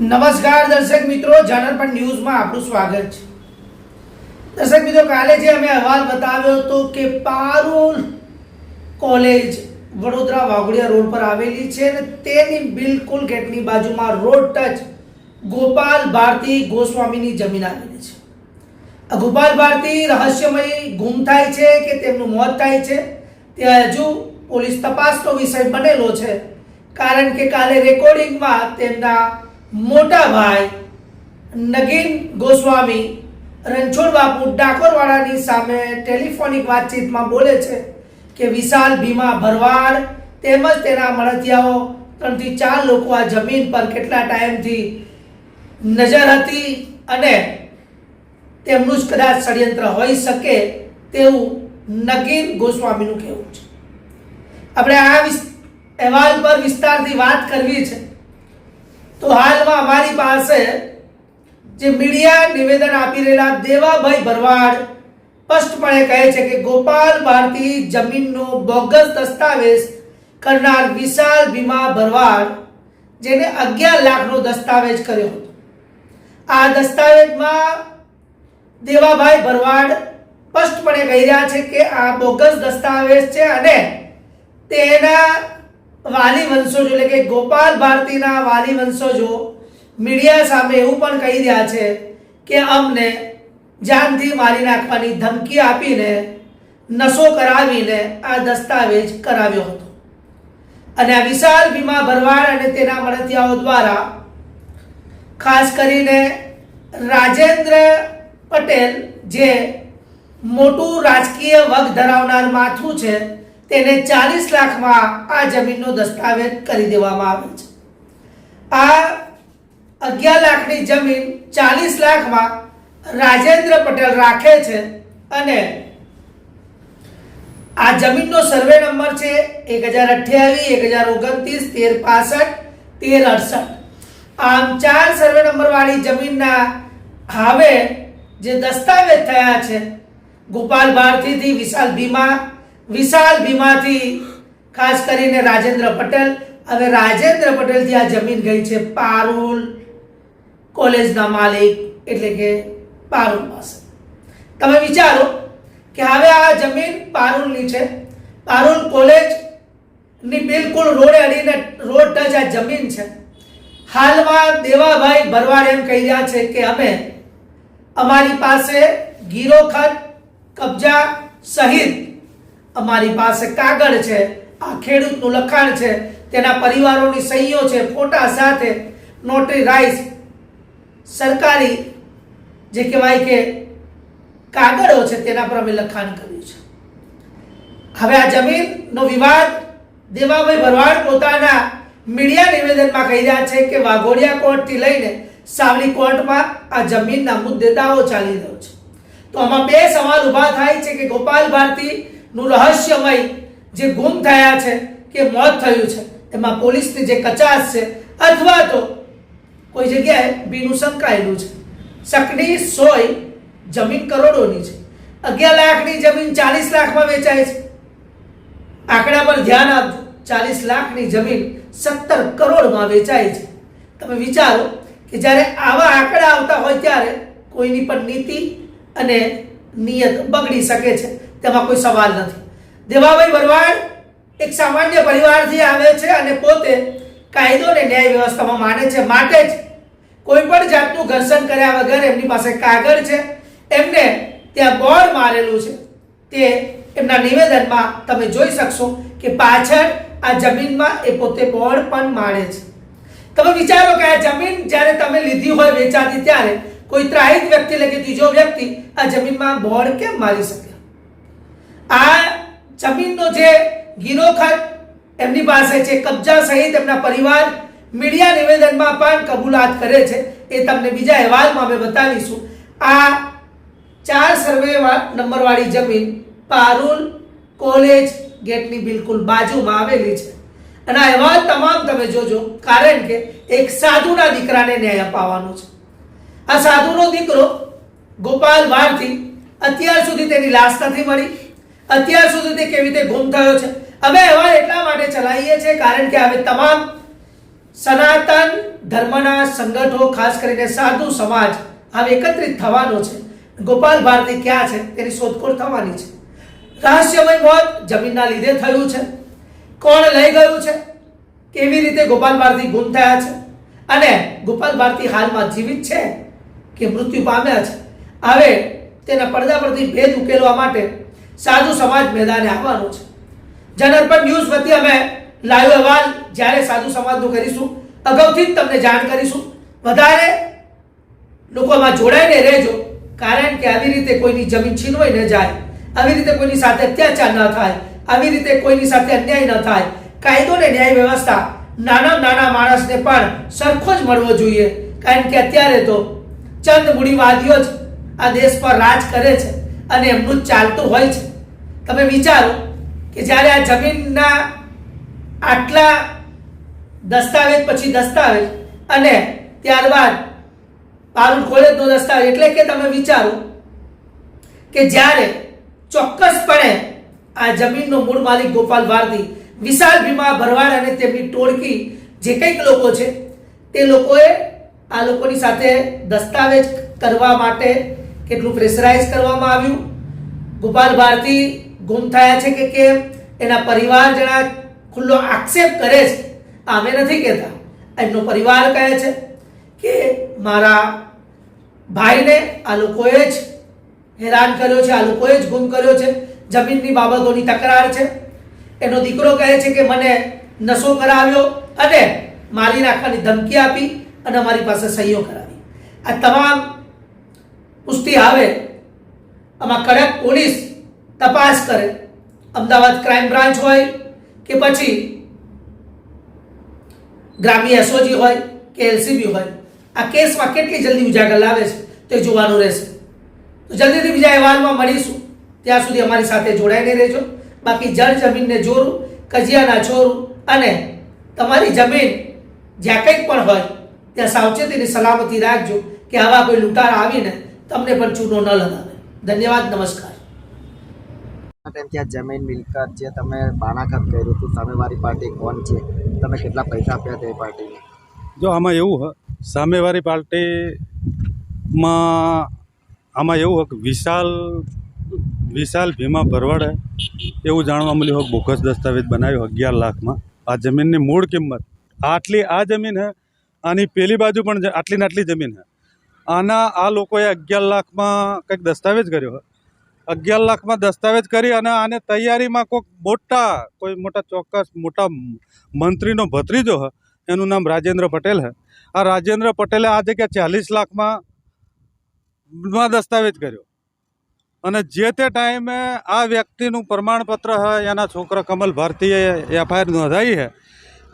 નમસ્કાર દર્શક મિત્રો, જનરપણ ન્યૂઝમાં આપનું સ્વાગત છે. દર્શક મિત્રો, કાલે જે અમે અહેવાલ બતાવ્યો હતો કે પારુલ કોલેજ વડોદરા વાઘોડિયા રોડ પર આવેલી છે અને તેની બિલકુલ ગેટની બાજુમાં રોડ ટચ ગોપાલ ભારતી ગોસ્વામીની જમીન આવેલી છે. આ ગોપાલ ભારતી રહસ્યમય ગુમ થાય છે કે તેમનું મોત થાય છે તે હજુ પોલીસ તપાસનો વિષય બનેલો છે. કારણ કે કાલે રેકોર્ડિંગમાં તેમના મોટા ભાઈ નગીન ગોસ્વામી, રણછોડ બાપુ ડાકોરવાળાની સામે ટેલિફોનિક વાતચીતમાં બોલે છે કે વિશાલ ભીમા ભરવાડ તેમજ તેના મળતિયાઓ ત્રણથી ચાર લોકો આ જમીન પર કેટલા ટાઈમથી નજર હતી અને તેમનું જ કદાચ ષડયંત્ર હોઈ શકે તેવું નગીન ગોસ્વામીનું કહેવું છે. આપણે આ અહેવાલ પર વિસ્તારથી વાત કરવી છે. તો હાલમાં અમારી પાસે જે મીડિયા નિવેદન આપી રહેલા દેવાભાઈ ભરવાડ સ્પષ્ટપણે કહે છે કે ગોપાલ ભારતી જમીનનો બોગસ દસ્તાવેજ કરનાર વિશાલ ભીમા ભરવાડ, જેને અગિયાર લાખનો દસ્તાવેજ કર્યો હતો. આ દસ્તાવેજમાં દેવાભાઈ ભરવાડ સ્પષ્ટપણે કહી રહ્યા છે કે આ બોગસ દસ્તાવેજ છે અને તેના વાલી વંશજો એટલે કે ગોપાલ ભારતીના વાલી વંશજો મીડિયા સામે એવું પણ કહી રહ્યા છે કે અમને જાનથી મારી નાખવાની ધમકી આપીને નશો કરાવીને આ દસ્તાવેજ કરાવ્યો હતો. અને આ વિશાલ ભીમા ભરવાડ અને તેના મળતિયાઓ દ્વારા ખાસ કરીને રાજેન્દ્ર પટેલ જે મોટું રાજકીય વગ ધરાવનાર માથું છે તેને ચાલીસ લાખમાં આ જમીનનો દસ્તાવેજ કરી દેવામાં આવે છે. આ અગિયાર લાખની જમીન ચાલીસ લાખમાં રાજેન્દ્ર પટેલ રાખે છે અને આ જમીનનો સર્વે નંબર છે એક હજાર અઠ્યાવીસ, એક હજાર ઓગણત્રીસ, તેર પાસઠ, તેર અડસઠ. આમ ચાર સર્વે નંબરવાળી જમીનના હવે જે દસ્તાવેજ થયા છે, ગોપાલ ભારતીથી વિશાલ ભીમા વિશાલ ભીમાથી ખાસ કરીને રાજેન્દ્ર પટેલ. હવે રાજેન્દ્ર પટેલથી આ જમીન ગઈ છે પારુલ કોલેજના માલિક, એટલે કે પારુલ પાસે તમે વિચારો કે હવે આ જમીન પારુલની છે. પારુલ કોલેજની બિલકુલ રોડે અડીને રોડ ટચ આ જમીન છે. હાલમાં દેવાભાઈ ભરવાડ એમ કહી રહ્યા છે કે અમે અમારી પાસે ગીરોખત કબજા સહિત અમારી પાસે કાગળ છે, આ ખેડૂતનું લખાણ છે, તેના પરિવારોની સહીઓ છે, ફોટા સાથે નોટરી રાઈસ, સરકારી જે કહેવાય કે કાગળો છે, તેના પર અમે લખાણ કર્યું છે. હવે આ જમીનનો વિવાદ દેવાભાઈ ભરવાડ પોતાના મીડિયા નિવેદનમાં કહી રહ્યા છે કે વાઘોડિયા કોર્ટથી લઈને સાવલી કોર્ટમાં આ જમીનના મુદ્દે દાવો ચાલી રહ્યો છે. તો આમાં બે સવાલ ઊભા થાય છે કે ગોપાલ ભારતીનું રહસ્યમય જે ગુમ થયા છે, કે મોત થયું છે, એમાં પોલીસની જે કચાશ છે, અથવા તો કોઈ જગ્યાએ બીનું સંકળાયેલું છે. શકની સોય જમીન કરોડોની છે. અગિયાર લાખની જમીન ચાલીસ લાખમાં વેચાય છે. આંકડા પર ધ્યાન આપજો. ચાલીસ લાખની જમીન સત્તર કરોડમાં વેચાય છે. તમે વિચારો કે જ્યારે આવા આંકડા આવતા હોય ત્યારે કોઈની પણ નીતિ અને નિયત બગડી શકે છે. તેમાં કોઈ સવાલ નથી. દેવાભાઈ ભરવાડ એક સામાન્ય પરિવારથી આવે છે અને પોતે કાયદો અને ન્યાય વ્યવસ્થામાં માને છે. માટે જ કોઈ પણ જાતનું ઘર્ષણ કર્યા વગર એમની પાસે કાગળ છે. એમને ત્યાં બોર્ડ મારેલું છે. તે એમના નિવેદનમાં તમે જોઈ શકશો કે પાછળ આ જમીનમાં એ પોતે બોર્ડ પણ મારે છે. તમે વિચારો કે આ જમીન જ્યારે તમે લીધી હોય વેચાતી ત્યારે કોઈ ત્રાહિત વ્યક્તિ એટલે કે ત્રીજો વ્યક્તિ આ જમીનમાં બોર્ડ કેમ મારી શકે? આ જમીનનો જે ગીરોખત એમની પાસે છે, કબજા સહિત એમના પરિવાર મીડિયા નિવેદનમાં પણ કબૂલાત કરે છે. એ તમને બીજા અહેવાલમાં અમે બતાવીશું. આ ચાર સર્વે નંબરવાળી જમીન પારુલ કોલેજ ગેટની બિલકુલ બાજુમાં આવેલી છે. અને આ અહેવાલ તમામ તમે જોજો, કારણ કે એક સાધુના દીકરાને ન્યાય અપાવવાનો છે. આ સાધુનો દીકરો ગોપાલ ભારતી અત્યાર સુધી તેની લાશ નથી મળી. અત્યાર સુધી તે કેવી રીતે ગુમ થયો છે? અમે અહેવાલ એટલા માટે ચલાવીએ છીએ કારણ કે હવે તમામ સનાતન ધર્મના સંગઠનો ખાસ કરીને સાધુ સમાજ, હવે એકત્રિત થવાનો છે. ગોપાલ ભારતી ક્યાં છે? તેની શોધખોળ થવાની છે. રહસ્યમય મોત જમીનના લીધે થયું છે. કોણ લઈ ગયું છે? કેવી રીતે ગોપાલ ભારતી ગુમ થયા છે? અને ગોપાલ ભારતી હાલમાં જીવિત છે કે મૃત્યુ પામ્યા છે? હવે તેના પડદા પરથી ભેદ ઉકેલવા માટે સાધુ સમાજ મેદાને આવવાનો છે. જનરપણ ન્યૂઝ વતી અમે લાઈવ અહેવાલ જ્યારે સાધુ સમાજનું કરીશું, અગાઉથી જ તમને જાણ કરીશું. વધારે લોકોમાં જોડાઈને રહેજો, કારણ કે આવી રીતે કોઈની જમીન છીનવાઈ ન જાય, આવી રીતે કોઈની સાથે અત્યાચાર ન થાય, આવી રીતે કોઈની સાથે અન્યાય ન થાય. કાયદો ને ન્યાય વ્યવસ્થા નાના નાના માણસને પણ સરખો જ મળવો જોઈએ. કારણ કે અત્યારે તો ચંદ મૂડીવાદીઓ જ આ દેશ પર રાજ કરે છે અને એમનું ચાલતું હોય છે. તમે વિચારો કે જ્યારે આ જમીનના આટલા દસ્તાવેજ પછી દસ્તાવેજ અને ત્યારબાદ પારુલ કોલેજનો દસ્તાવેજ એટલે કે તમે વિચારો કે જ્યારે ચોક્કસપણે આ જમીનનો મૂળ માલિક ગોપાલ ભારતી વિશાલ ભીમા ભરવાડ અને તેમની ટોળકી જે કંઈક લોકો છે, તે લોકોએ આ લોકોની સાથે દસ્તાવેજ કરવા માટે કેટલું પ્રેશરાઇઝ કરવામાં આવ્યું? ગોપાલ ભારતી ગુમ થયા છે કે કેમ? એના પરિવારજના ખુલ્લો આક્ષેપ કરે છે. અમે નથી કહેતા. એમનો પરિવાર કહે છે કે મારા ભાઈને આ લોકોએ જ હેરાન કર્યો છે, આ લોકોએ જ ગુમ કર્યો છે. જમીનની બાબતોની તકરાર છે. એનો દીકરો કહે છે કે મને નશો કરાવ્યો અને મારી નાખવાની ધમકી આપી અને અમારી પાસે સહીઓ કરાવી. આ તમામ પુષ્ટિ આવે. આમાં કડક પોલીસ તપાસ કરે. અમદાવાદ ક્રાઇમ બ્રાન્ચ હોય કે પછી ગ્રામ્ય એસઓજી હોય કે એલસીબી હોય, આ કેસમાં કેટલી જલ્દી ઉજાગર લાવે છે તે જોવાનું રહેશે. તો જલ્દીથી બીજા અહેવાલમાં મળીશું. ત્યાં સુધી અમારી સાથે જોડાઈને રહેજો. બાકી જળ જમીનને જોરું, કજિયાના છોરું અને તમારી જમીન જ્યાં કંઈક પણ હોય, ત્યાં સાવચેતીની સલામતી રાખજો કે આવા કોઈ લૂંટારા આવીને તમને પણ ચૂનો ન લગાવે. ધન્યવાદ, નમસ્કાર. ટાઈમથી આ જમીન મિલકત જે તમે બાણાકાત કર્યું હતું સામેવાળી પાર્ટી કોણ છે? તમે કેટલા પૈસા આપ્યા તે પાર્ટીને? જો આમાં એવું હ સામેવાળી પાર્ટીમાં આમાં એવું હોય વિશાલ વિશાલ ભીમા ભરવાડે એવું જાણવા મળ્યું હોય બોગસ દસ્તાવેજ બનાવ્યો અગિયાર લાખમાં. આ જમીનની મૂળ કિંમત, આટલી, આ જમીન હે, આની પેલી બાજુ પણ આટલી ને આટલી જમીન હે. આના, આ લોકોએ અગિયાર લાખમાં કંઈક દસ્તાવેજ કર્યો હોય અગિયાર લાખમાં દસ્તાવેજ કરી અને આને તૈયારીમાં કોઈક મોટા, કોઈ મોટા ચોક્કસ મોટા મંત્રીનો ભત્રીજો હ, એનું નામ રાજેન્દ્ર પટેલ હે. આ રાજેન્દ્ર પટેલે આ જગ્યા ચાલીસ લાખમાં માં દસ્તાવેજ કર્યો. અને જે તે ટાઈમે આ વ્યક્તિનું પ્રમાણપત્ર હોય એના છોકરા કમલ ભારતીએ એફઆઈઆર નોંધાવી હે,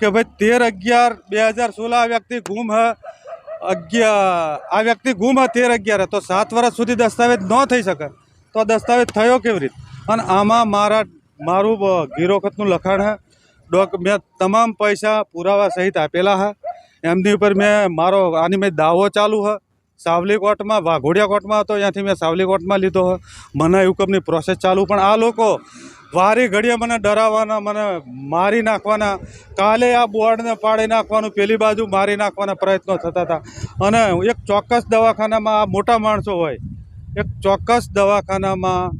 કે ભાઈ તેર અગિયાર બે હજાર સોળ આ વ્યક્તિ ગુમ હ અગિયાર આ વ્યક્તિ ગુમ હ, તેર અગિયાર તો સાત વર્ષ સુધી દસ્તાવેજ ન થઈ શકે. તો આ દસ્તાવેજ થયો કેવી રીતે? અને આમાં મારા, મારું ગીરોખતનું લખાણ હે. ડોક, મેં તમામ પૈસા પુરાવા સહિત આપેલા હે. એમની ઉપર મેં, મારો, આની મેં દાવો ચાલુ હ. સાવલી કોર્ટમાં, વાઘોડિયા કોર્ટમાં હતો, ત્યાંથી મેં સાવલી કોર્ટમાં લીધો હ. મને હુકમની પ્રોસેસ ચાલુ. પણ આ લોકો વારી ઘડીએ મને ડરાવવાના, મને મારી નાખવાના. કાલે આ બોર્ડને પાડી નાખવાનું, પેલી બાજુ મારી નાખવાના પ્રયત્નો થતા હતા. અને એક ચોક્કસ દવાખાનામાં આ મોટા માણસો હોય એક ચોક્કસ દવાખાનામાં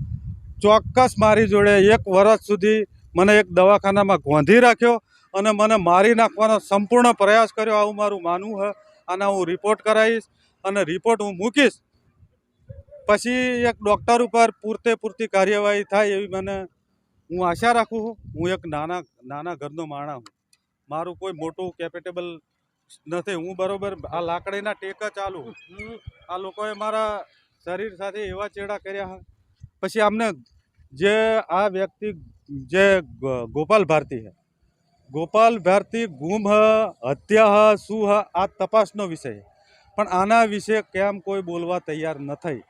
ચોક્કસ મારી જોડે એક વર્ષ સુધી મને એક દવાખાનામાં ગોંધી રાખ્યો અને મને મારી નાખવાનો સંપૂર્ણ પ્રયાસ કર્યો. આવું મારું માનવું છે આના હું રિપોર્ટ કરાવીશ અને રિપોર્ટ હું મૂકીશ. પછી એક ડૉક્ટર ઉપર પૂરતે પૂરતી કાર્યવાહી થાય એવી મને હું આશા રાખું છું. હું એક નાના નાના ઘરનો માણા હું. મારું કોઈ મોટું કેપેટેબલ નથી. હું બરાબર આ લાકડીના ટેક ચાલુ. આ લોકોએ મારા શરીર સાથે એવા ચેડા કર્યા પછી આમને જે આ વ્યક્તિ, જે ગોપાલ ભારતી હે. ગોપાલ ભારતી ગુમ હ, હત્યા હ, શું હ, આ તપાસનો વિષય પણ આના વિશે કેમ કોઈ બોલવા તૈયાર ન થઈ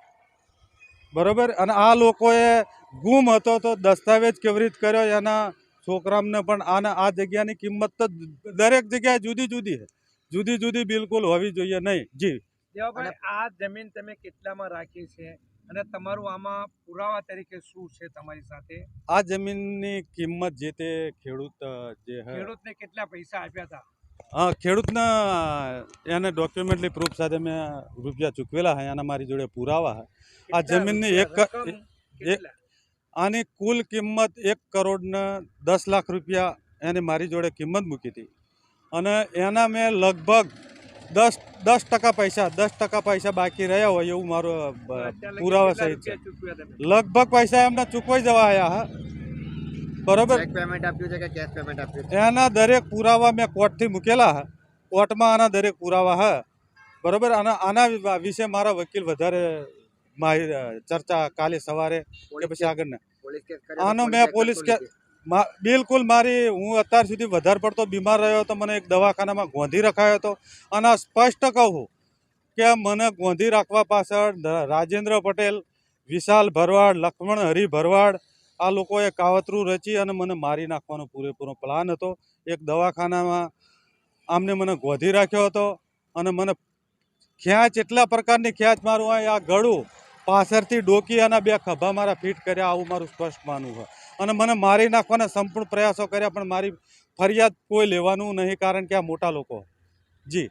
બરોબર? અને આ લોકોએ ગુમ હતો તો દસ્તાવેજ કેવી રીતે કર્યો? એના છોકરામને પણ આના આ જગ્યાની કિંમત તો દરેક જગ્યાએ જુદી જુદી જુદી જુદી બિલકુલ હોવી જોઈએ નહીં. જી. દેવાભાઈ આ જમીન તમે કેટલામાં રાખી છે? અને તમારું આમાં પુરાવા તરીકે શું છે તમારી સાથે? આ જમીનની કિંમત જે તે ખેડૂત જે ખેડૂતને કેટલા પૈસા આપ્યા હતા? હા ખેડૂતના એને ડોક્યુમેન્ટલી પ્રૂફ સાથે મેં રૂપિયા ચૂકવેલા છે એના મારી જોડે પુરાવા છે આ જમીનની એક આની કુલ કિંમત એક કરોડને દસ લાખ રૂપિયા એને મારી જોડે કિંમત મૂકી હતી. અને એના મેં લગભગ દસ દસ ટકા પૈસા દસ ટકા પૈસા બાકી રહ્યા હોય એવું મારો પુરાવા સહિત છે? લગભગ પૈસા એમને ચૂકવાઈ જવા આવ્યા હા. બરોબર? પેમેન્ટ આપ્યું છે કે કેશ પેમેન્ટ આપ્યું એના દરેક પુરાવા મેં કોર્ટથી મૂકેલા હા. કોર્ટમાં આના દરેક પુરાવા હા. બરોબર? અને આના વિશે મારા વકીલ વધારે ચર્ચા કાલે સવારે કે પછી આગળના. આનો મેં પોલીસ કે બિલકુલ મારી, હું અત્યાર સુધી વધારે પડતો બીમાર રહ્યો હતો, મને એક દવાખાનામાં ગોંધી રખાયો હતો. અને સ્પષ્ટ કહું કે મને ગોંધી રાખવા પાછળ રાજેન્દ્ર પટેલ, વિશાલ ભરવાડ, લક્ષ્મણ હરિ ભરવાડ, આ લોકોએ કાવતરું રચી અને મને મારી નાખવાનો પૂરેપૂરો પ્લાન હતો. એક દવાખાનામાં આમને મને ગોંધી રાખ્યો હતો અને મને ખેંચ એટલા પ્રકારની ખેંચ મારું આ ગળું પાછળથી ડોકી અને બે ખભા મારા ફિટ કર્યા, આવું મારું સ્પષ્ટ માનવું છે અને મને મારી નાખવાના સંપૂર્ણ પ્રયાસો કર્યા પણ મારી ફરિયાદ કોઈ લેવાનું નહીં કારણ કે આ મોટા લોકો. જી.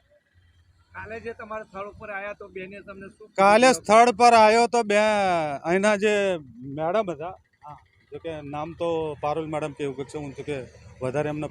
કાલે જે તમારા સ્થળ ઉપર આવ્યા તો બેને તમને શું કાલે સ્થળ પર આવ્યો તો બે અહીંના જે મેડમ હતા જો કે નામ તો પારુલ મેડમ કે એવું કંઈક છે હું કે વધારે એમને